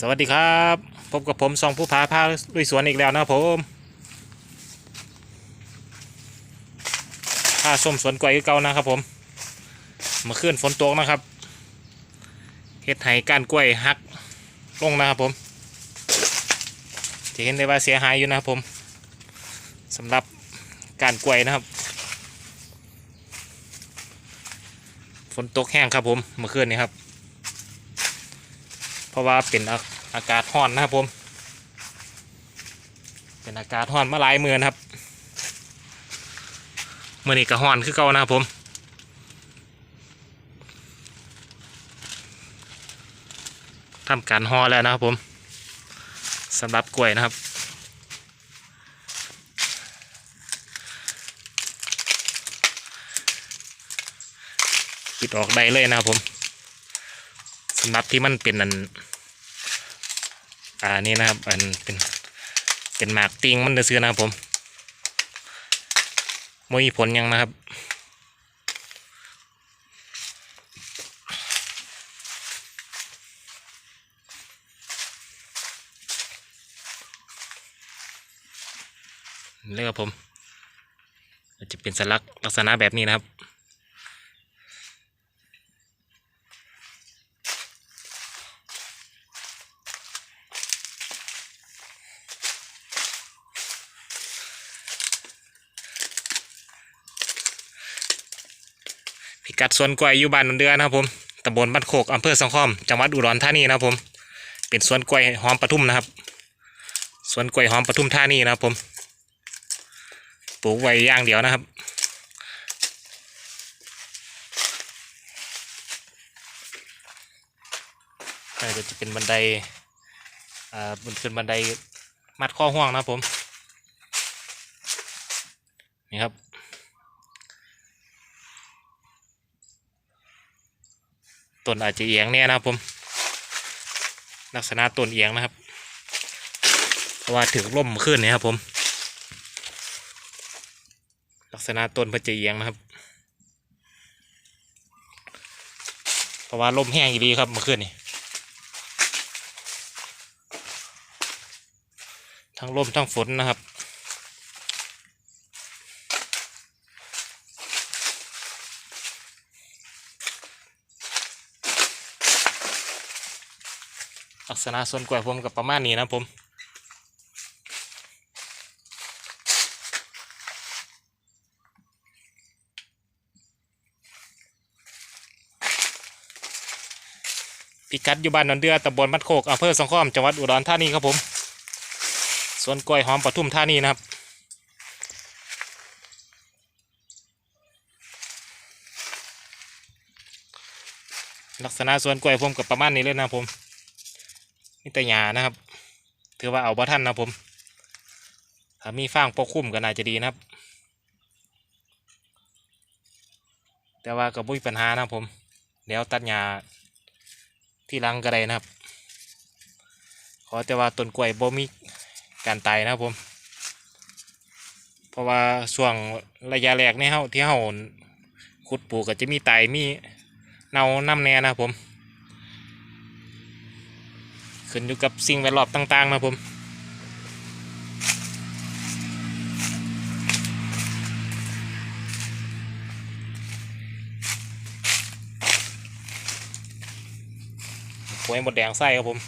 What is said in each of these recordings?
สวัสดีครับ พบกับผมซองผู้พาพาลุยสวนอีกแล้วนะครับผมพาส้มสวนกล้วยคือเก่านะครับผมเมื่อคืนฝนตกนะครับเฮ็ดให้ก้านกล้วยหักลงนะครับผมจะเห็นได้ว่าเสียหายอยู่นะครับผมสำหรับก้านกล้วยนะครับ ฝนตกแห้งครับผมเมื่อคืนนี้ครับ เพราะว่าเป็นอากาศร้อนนะครับผม เป็นอากาศร้อนมาหลายมือนะครับเมื่อนี้ก็ร้อนคือเก่านะครับผมทำการห่อแล้วนะครับผมสำหรับกล้วยนะครับ ปิดออกได้เลยนะครับผมสำหรับที่มันเป็นอัน อ่านี่นะครับอันเป็นเป็นหมากติงมันจะซื้อนะครับผมมมีผลยังนะครับเลือกผมจะเป็นสลักลักษณะแบบนี้นะครับ กัดสวนกล้วยอยู่บ้านนนเดือนะครับผมตำบลบ้านโคกอำเภอสังคอมจังหวัดอุดรธานีนะครับผม เป็นสวนกล้วยหอมปทุมนะครับสวนกล้วยหอมปทุมธานีนะครับผมปลูกไว้ย่างเดียวนะครับก็จะเป็นบันไดอ่าบนขึ้นบันไดมัดข้อห่วงนะครับผมนี่ครับ ต้นอาจจะเอียงเนี่ยนะครับผมลักษณะต้นเอียงนะครับ เพราะว่าถึงล่มขึ้นเนี่ยครับผม ลักษณะต้นเพื่อจะเอียงนะครับ เพราะว่าลมแห้งอยู่ดีครับเมื่อคืนนี้ทั้งลมทั้งฝนนะครับ ลักษณะส่วนกล้วยผมกับประมาณนี้นะผมพิกัดอยู่บ้านนนเดือตำบลมัดโคกอำเภอสังขอมจังหวัดอุดรธานีครับผมสวนกล้วยหอมปทุมธานีนะครับลักษณะสวนกล้วยผมกับประมาณนี้เลยนะผม นี่แต่หยานะครับ ถือว่าเอาบ่ท่านนะผม ถ้ามีฟางปกคลุมก็น่าจะดีนะครับ แต่ว่าก็บ่มีปัญหานะผม เดี๋ยวตัดหญ้าที่หลังก็ได้นะครับ ขอแต่ว่าต้นกล้วยบ่มีการตายนะครับผม เพราะว่าช่วงระยะแรกเนี่เฮาที่เฮาขุดปลูกก็จะมีไตมีเน่าน้ำแน่นะครับผม ขึ้นอยู่กับสิ่งแวดล้อมต่างๆนะผมหวยหมดแดงไส้ครับผม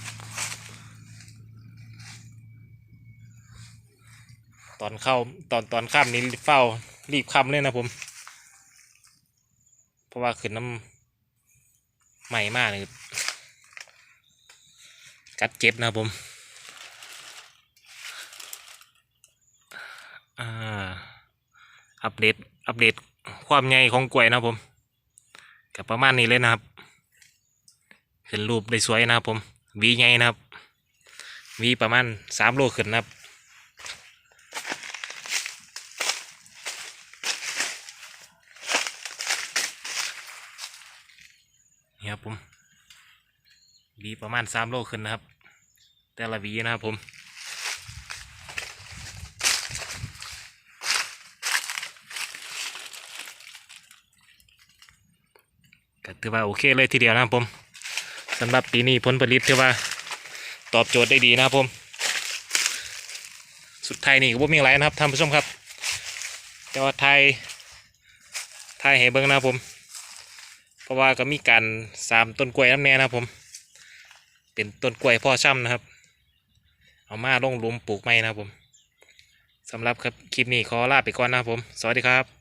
ตอนเข้าตอนตอนข้ามนี้เฝ้ารีบคำเลยนะผม เพราะว่าขึ้นน้ำใหม่มากเลย กัดเจ็บนะผมอ่าอัปเดตอัปเดตความใหญ่ของกล้วยนะผมกับประมาณนี้เลยนะครับขึ้นรูปได้สวยนะครับผมวีใหญ่นะครับวีประมาณสามโลขึ้นนะครับนี่ครับผม วีประมาณสามโลขึ้นนะครับ แต่ละวีนะครับผมก็ถือว่าโอเคเลยทีเดียวนะครับผมสำหรับปีนี้ผลผลิตถือว่าตอบโจทย์ได้ดีนะครับผม สุดท้ายนี่ก็บ่มีอะไรนะครับท่านผู้ชมครับ แต่ว่าไทยไทยให้เบิ่งนะครับผม เพราะว่าก็มีการสามต้นกล้วยน้ำแน่นะครับผม เป็นต้นกล้วยพ่อช่ำนะครับ เอามาลงหลุมปลูกไม้นะครับผมสำหรับครับคลิปนี้ขอลาไปก่อนนะครับผม สวัสดีครับ